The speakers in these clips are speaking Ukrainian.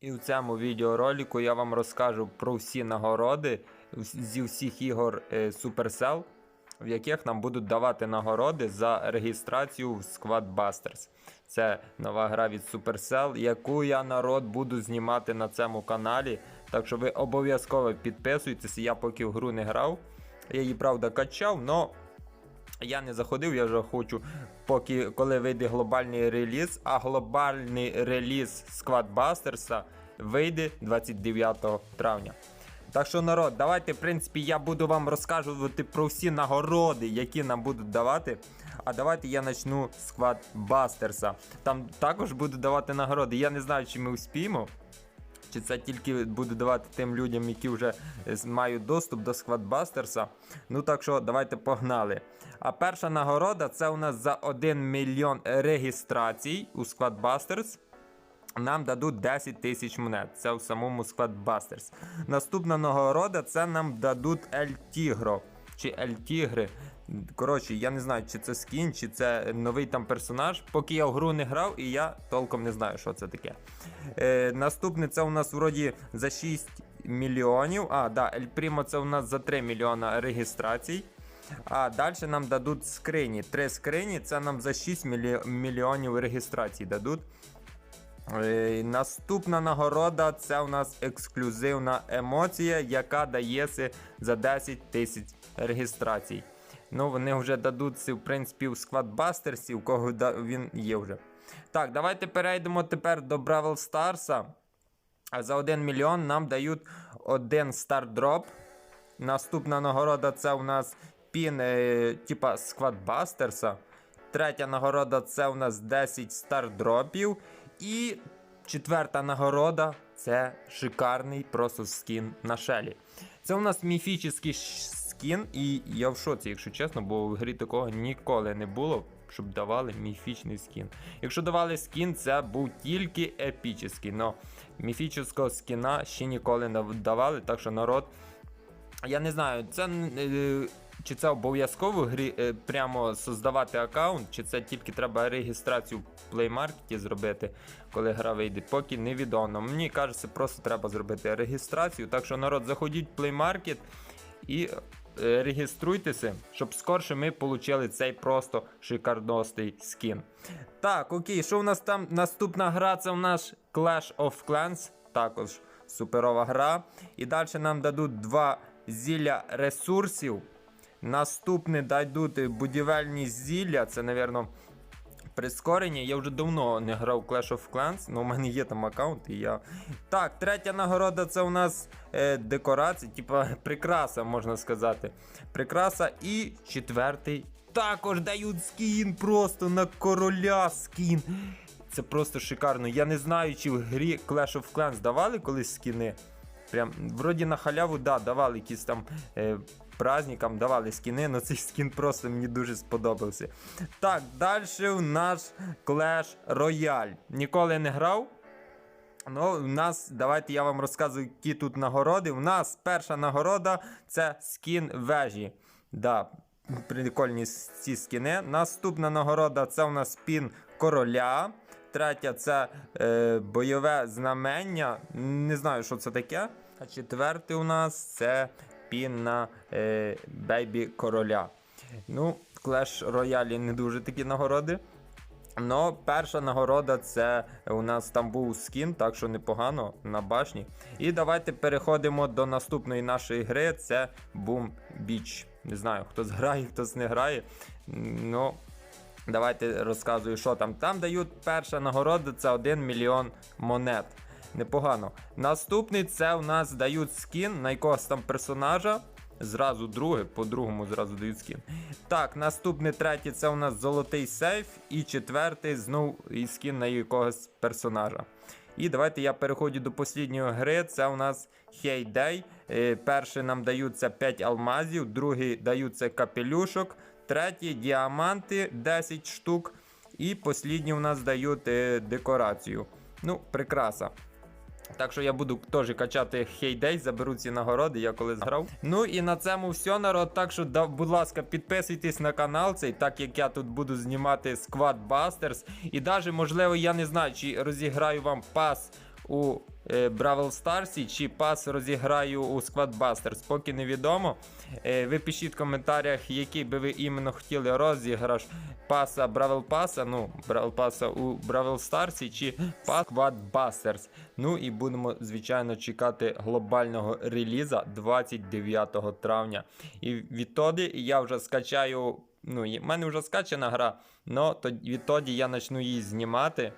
І в цьому відеоролику я вам розкажу про всі нагороди зі всіх ігор е, Supercell, в яких нам будуть давати нагороди за реєстрацію в Squad Busters. Це нова гра від Supercell, яку я народ буду знімати на цьому каналі. Так що ви обов'язково підписуйтесь. Я поки в гру не грав. Я її правда качав, але я не заходив, я вже хочу, поки коли вийде глобальний реліз, а глобальний реліз Squadbusters вийде 29 травня. Так що, народ, давайте, в принципі, я буду вам розказувати про всі нагороди, які нам будуть давати. А давайте я почну з Squadbusters. Там також будуть давати нагороди. Я не знаю, чи ми успіємо. Чи це тільки буде давати тим людям, які вже е, мають доступ до Squadbusters? Ну так що давайте погнали. А перша нагорода це у нас за 1 мільйон реєстрацій у Squadbusters. Нам дадуть 10 тисяч монет. Це в самому Squadbusters. Наступна нагорода це нам дадуть El Tigro чи El Tigre. Коротше, я не знаю, чи це скін, чи це новий там персонаж. Поки я в гру не грав, і я толком не знаю, що це таке. Е, наступне це у нас вроді за 6 мільйонів. А, да, El Primo це у нас за 3 мільйона реєстрацій. А далі нам дадуть скрині. Три скрині це нам за 6 мільйонів реєстрацій дадуть. Е, Наступна нагорода це у нас ексклюзивна емоція, яка дається за 10 тисяч реєстрацій. Ну, вони вже дадуться, в принципі, в сквадбастерсі, у кого він є вже. Так, давайте перейдемо тепер до Бравл Старса. За 1 мільйон нам дають один стардроп. Наступна нагорода це у нас пін, е, типа сквадбастерса. Третя нагорода це у нас 10 стардропів. І четверта нагорода це шикарний просто скін на шелі. Це у нас міфічний скін, і я в шоці, якщо чесно, бо в грі такого ніколи не було, щоб давали міфічний скін. Якщо давали скін, це був тільки епічний. Но міфічного скіна ще ніколи не давали, так що народ. Я не знаю, це е, чи це обов'язково грі е, прямо создавати аккаунт, чи це тільки треба реєстрацію в Play Market зробити, коли гра вийде, поки невідомо. Мені кажеться, просто треба зробити реєстрацію. Так що народ, заходіть в Play Market і е, реєструйтеся, щоб скорше ми отримали цей просто шикардостий скін. Так, окей, що у нас там? Наступна гра це у нас Clash of Clans, також суперова гра. І далі нам дадуть два зілля ресурсів. Наступне дадуть будівельні зілля, це, напевно, прискорення. Я вже давно не грав в Clash of Clans, але у мене є там аккаунт і я. Так, третя нагорода це у нас е, декорація, типа прикраса, можна сказати. Прикраса. І четвертий. Також дають скін просто на короля скін. Це просто шикарно. Я не знаю, чи в грі Clash of Clans давали колись скіни. Прям, вроді на халяву, да, давали якісь там е, праздникам, давали скіни, але цей скін просто мені дуже сподобався. Так, далі у нас Clash Royale. Ніколи не грав. Ну, у нас, давайте я вам розказую, які тут нагороди. У нас перша нагорода це скін вежі. Да, прикольні ці скіни. Наступна нагорода це у нас пін короля. Третя це е, бойове знамення. Не знаю, що це таке. А четверте у нас це пін на е, бейбі короля. Ну, Clash Royale не дуже такі нагороди. Ну, перша нагорода це у нас там був скін, так що непогано на башні. І давайте переходимо до наступної нашої гри. Це Boom Beach. Не знаю, хтось грає, хтось не грає. Ну, давайте розказую, що там. Там дають перша нагорода це 1 мільйон монет. Непогано. Наступний це у нас дають скін на якогось там персонажа. Зразу друге, по-другому зразу дають скін. Так, наступне третє це у нас золотий сейф. І четвертий знов і скін на якогось персонажа. І давайте я переходжу до послідньої гри. Це у нас. Е, Перший нам даються 5 алмазів, другий даються капелюшок, третій діаманти 10 штук. І послідні у нас дають е, декорацію. Ну, прикраса. Так що я буду теж качати Heyday, заберу ці нагороди, я колись грав. Ну і на цьому все, народ. Так що, да, будь ласка, підписуйтесь на канал цей, так як я тут буду знімати Squad Busters. І навіть, можливо, я не знаю, чи розіграю вам пас у е, Бравл Старсі, чи пас розіграю у Squadbusters, поки невідомо. Е, ви пишіть в коментарях, який би ви іменно хотіли розіграш паса Бравл Паса, ну, Бравл Паса у Бравл Старсі, чи пас Squadbusters. Ну і будемо, звичайно, чекати глобального реліза 29 травня. І відтоді я вже скачаю. Ну, в мене вже скачана гра, але відтоді я почну її знімати.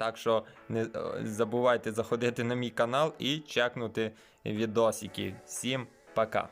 Так що не е, забувайте заходити на мій канал і чекнути відосики. Всім пока!